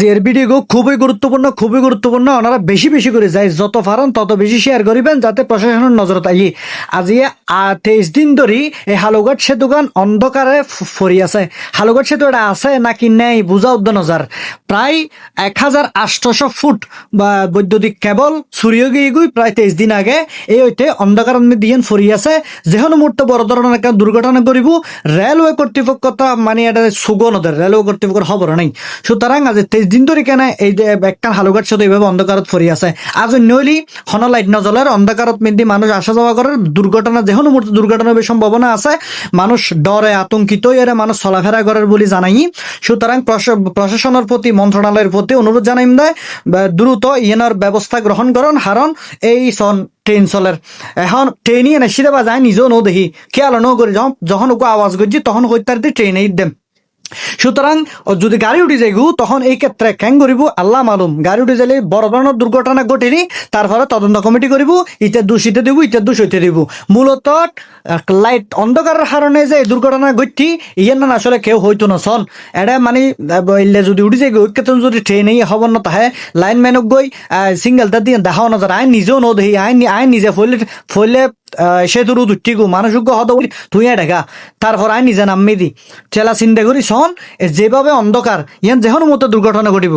আজকের ভিডিও খুবই গুরুত্বপূর্ণ খুবই গুরুত্বপূর্ণ। ওনারা বেশি বেশি করে যায় যত পারেন তত বেশি শেয়ার করিবেন যাতে প্রশাসনের নজরত আই আজি তেইশ দিন ধরে এই হালুঘাট সেতুগান অন্ধকারে ফরি আছে। হালুঘাট সেতু এটা আছে নাকি নেই বুঝা উদ্য নজার। প্রায় এক হাজার আটশোশো ফুট, বা বৈদ্যুতিক কেবল সূর্য গিয়ে প্রায় তেইশ দিন আগে এই হইতে অন্ধকার দিয়ে ফরি আছে। যেহেতু মুহূর্তে বড় ধরনের একটা দুর্ঘটনা করিব, রেলওয়ে কর্তৃপক্ষ মানে এটা সুগনদের রেলওয়ে কর্তৃপক্ষের খবর নাই। সুতরাং আজ তেইশ দিন ধরে কেন এই যে একটা হালুঘাট সাথে এইভাবে অন্ধকারত ফরি আছে। আজ নইলি হন লাইট নজলের অন্ধকারত মিন্দি মানুষ আসা যাওয়া করার দুর্ঘটনা যেহেতু মুহূর্তে দুর্ঘটনার বেশ সম্ভাবনা আছে, মানুষ ডরে আতঙ্কিত এর মানুষ চলাফেরা করার বলে জানাই। সুতরাং প্রশা- প্রশাসনের প্রতি মন্ত্রণালয়ের প্রতি অনুরোধ জানাইম দেয় দ্রুত ইয়েনার ব্যবস্থা গ্রহণ করুন কারণ এই সন ট্রেন চলের এখন ট্রেনই এনে সিধে যায়, নিজেও নৌ দেখি খেয়াল নৌ করি যখন যখন ওকে আওয়াজ করছি তখন হইতার ট্রেনেই দেম। সুতরাং যদি গাড়ি উঠে যাই গু, তখন এই ক্ষেত্রে ক্যাং করিব? আল্লাহ মালুম। গাড়ি উঠে যাইলে বড় ধরনের দুর্ঘটনা ঘটেনি তারপরে তদন্ত কমিটি করিব ইটা দূষিতে দিব ইটা দোষ হইতে দিব। মূলত লাইট অন্ধকারের কারণে যে দুর্ঘটনা ঘটছি ইয়ে না আসলে কেউ হইতো না সন এটা মানে যদি উঠে যাই ঐক্যত যদি ট্রেনেই হব না তাহে লাইন ম্যানক গই সিঙ্গেলটা দিয়ে দেখাও নজর আইন নিজেও ন দেখি আইন আইন নিজে ফইলে ফইলে সেতুর উঠি গো হত বলি তুই ঢেকা। তারপর আই নিজে নাম দি চেলা চিন্তা করি সন যেভাবে অন্ধকার, ইয়ান যেহন মতো দুর্ঘটনা ঘটিব।